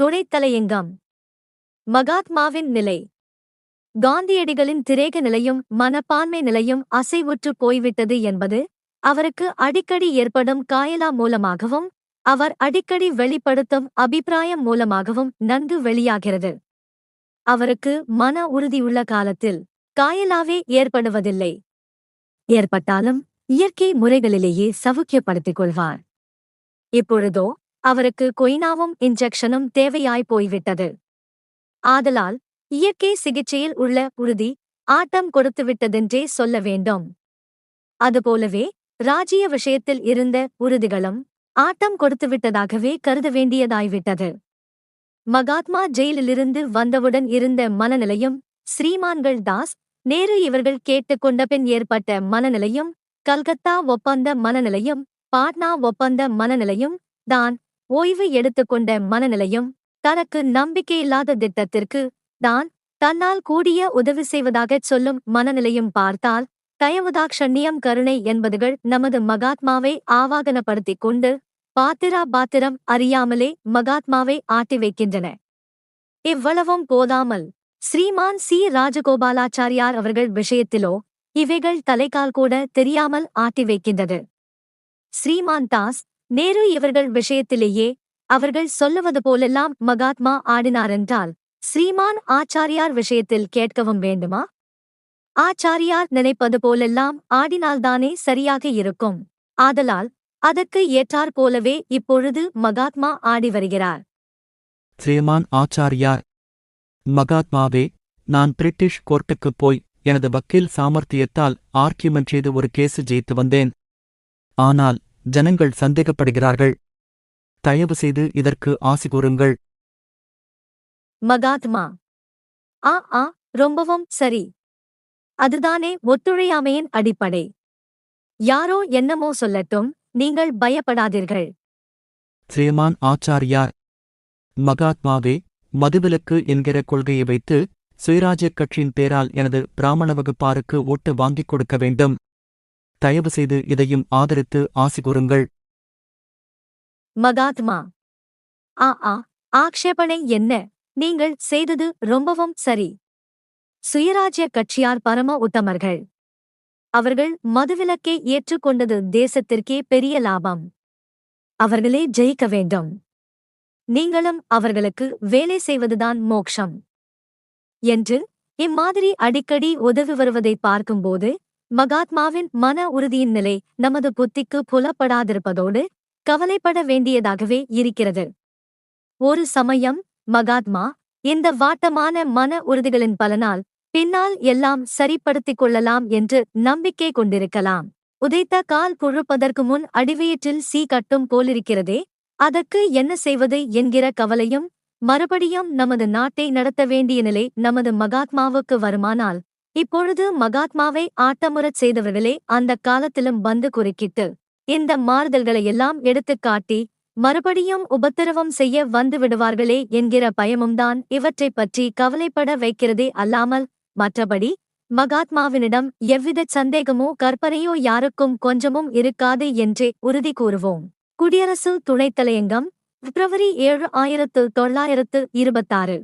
துணைத் தலையங்கம் மகாத்மாவின் நிலை. காந்தியடிகளின் திரேக நிலையும் மனப்பான்மை நிலையும் அசைவுற்று போய்விட்டது என்பது அவருக்கு அடிக்கடி ஏற்படும் காயலா மூலமாகவும் அவர் அடிக்கடி வெளிப்படுத்தும் அபிப்பிராயம் மூலமாகவும் நன்கு வெளியாகிறது. அவருக்கு மன உறுதியுள்ள காலத்தில் காயலாவே ஏற்படுவதில்லை. ஏற்பட்டாலும் இயற்கை முறைகளிலேயே சவுக்கியப்படுத்திக் கொள்வார். இப்பொழுதோ அவருக்கு கொய்னாவும் இன்ஜெக்ஷனும் தேவையாய் போய்விட்டது. ஆதலால் இயற்கை சிகிச்சையில் உள்ள உறுதி ஆட்டம் கொடுத்துவிட்டதென்றே சொல்ல வேண்டும். அதுபோலவே ராஜ்ய விஷயத்தில் இருந்த உறுதிகளும் ஆட்டம் கொடுத்துவிட்டதாகவே கருத வேண்டியதாய்விட்டது. மகாத்மா ஜெயிலிலிருந்து வந்தவுடன் இருந்த மனநிலையும் ஸ்ரீமான்கள் தாஸ் நேரு இவர்கள் கேட்டுக்கொண்ட பின் ஏற்பட்ட மனநிலையும் கல்கத்தா ஒப்பந்த மனநிலையும் பாட்னா ஒப்பந்த மனநிலையும் தான் ஓய்வு எடுத்துக்கொண்ட மனநிலையும் தனக்கு நம்பிக்கையில்லாத திட்டத்திற்கு தான் தன்னால் கூடிய உதவி செய்வதாகச் சொல்லும் மனநிலையும் பார்த்தால் தயவுதாக்ஷண்யம் கருணை என்பதுகள் நமது மகாத்மாவை ஆவாகனப்படுத்திக் கொண்டு பாத்திரா பாத்திரம் அறியாமலே மகாத்மாவை ஆட்டி வைக்கின்றன. இவ்வளவும் போதாமல் ஸ்ரீமான் சி. ராஜகோபாலாச்சாரியார் அவர்கள் விஷயத்திலோ இவைகள் தலைக்கால் கூட தெரியாமல் ஆட்டி வைக்கின்றது. ஸ்ரீமான் தாஸ் நேரு இவர்கள் விஷயத்திலேயே அவர்கள் சொல்லுவது போலெல்லாம் மகாத்மா ஆடினாரென்றால் ஸ்ரீமான் ஆச்சாரியார் விஷயத்தில் கேட்கவும் வேண்டுமா? ஆச்சாரியார் நினைப்பது போலெல்லாம் ஆடினால்தானே சரியாக இருக்கும். ஆதலால் அதற்கு ஏற்றாற் போலவே இப்பொழுது மகாத்மா ஆடி வருகிறார். ஸ்ரீமான் ஆச்சாரியார் மகாத்மாவே நான் பிரிட்டிஷ் கோர்ட்டுக்குப் போய் எனது வக்கீல் சாமர்த்தியத்தால் ஆர்கியுமெண்ட் செய்து ஒரு கேசு ஜெயித்து வந்தேன். ஆனால் ஜனங்கள் சந்தேகப்படுகிறார்கள். தயவு செய்து இதற்கு ஆசி கூறுங்கள். மகாத்மா. ஆ ஆ ரொம்பவும் சரி. அதுதானே ஒத்துழையாமையின் அடிப்படை. யாரோ என்னமோ சொல்லட்டும் நீங்கள் பயப்படாதீர்கள். ஸ்ரீமான் ஆச்சாரியார். மகாத்மாவே மதுவிலக்கு என்கிற கொள்கையை வைத்து சுயராஜ்யக் கட்சியின் பேரால் எனது பிராமண வகுப்பாருக்கு ஓட்டு வாங்கிக் கொடுக்க வேண்டும். தயவு செய்து இதையும் ஆதரித்து ஆசி கூறுங்கள். மகாத்மா ஆ ஆ ஆக்ஷேபனை என்ன? நீங்கள் செய்தது ரொம்பவும் சரி. சுயராஜ்ய கட்சியார் பரம உத்தமர்கள். அவர்கள் மதுவிலக்கை ஏற்றுக்கொண்டது தேசத்திற்கே பெரிய லாபம். அவர்களே ஜெயிக்க வேண்டும். நீங்களும் அவர்களுக்கு வேலை செய்வதுதான் மோக்ஷம். என்று இம்மாதிரி அடிக்கடி உதவி வருவதை பார்க்கும்போது மகாத்மாவின் மன உறுதியின் நிலை நமது புத்திக்கு புலப்படாதிருப்பதோடு கவலைப்பட வேண்டியதாகவே இருக்கிறது. ஒரு சமயம் மகாத்மா இந்த வாட்டமான மன உறுதிகளின் பலனால் பின்னால் எல்லாம் சரிப்படுத்திக் கொள்ளலாம் என்று நம்பிக்கை கொண்டிருக்கலாம். உதைத்த கால் புழுப்பதற்கு முன் அடிவயிற்றில் சீ கட்டும் போலிருக்கிறதே அதற்கு என்ன செய்வது என்கிற கவலையும் மறுபடியும் நமது நாட்டை நடத்த வேண்டிய நிலை நமது மகாத்மாவுக்கு வருமானால் இப்பொழுது மகாத்மாவை ஆட்டமுறச் செய்தவர்களே அந்த காலத்திலும் வந்து குறுக்கிட்டு இந்த மாறுதல்களையெல்லாம் எடுத்துக் காட்டி மறுபடியும் உபத்திரவம் செய்ய வந்து விடுவார்களே என்கிற பயமும்தான் இவற்றைப் பற்றி கவலைப்பட வைக்கிறதே அல்லாமல் மற்றபடி மகாத்மாவினிடம் எவ்வித சந்தேகமோ கற்பனையோ யாருக்கும் கொஞ்சமும் இருக்காது என்றே உறுதி கூறுவோம். குடியரசு துணைத் தலையங்கம் பிப்ரவரி ஏழு ஆயிரத்து தொள்ளாயிரத்து இருபத்தாறு.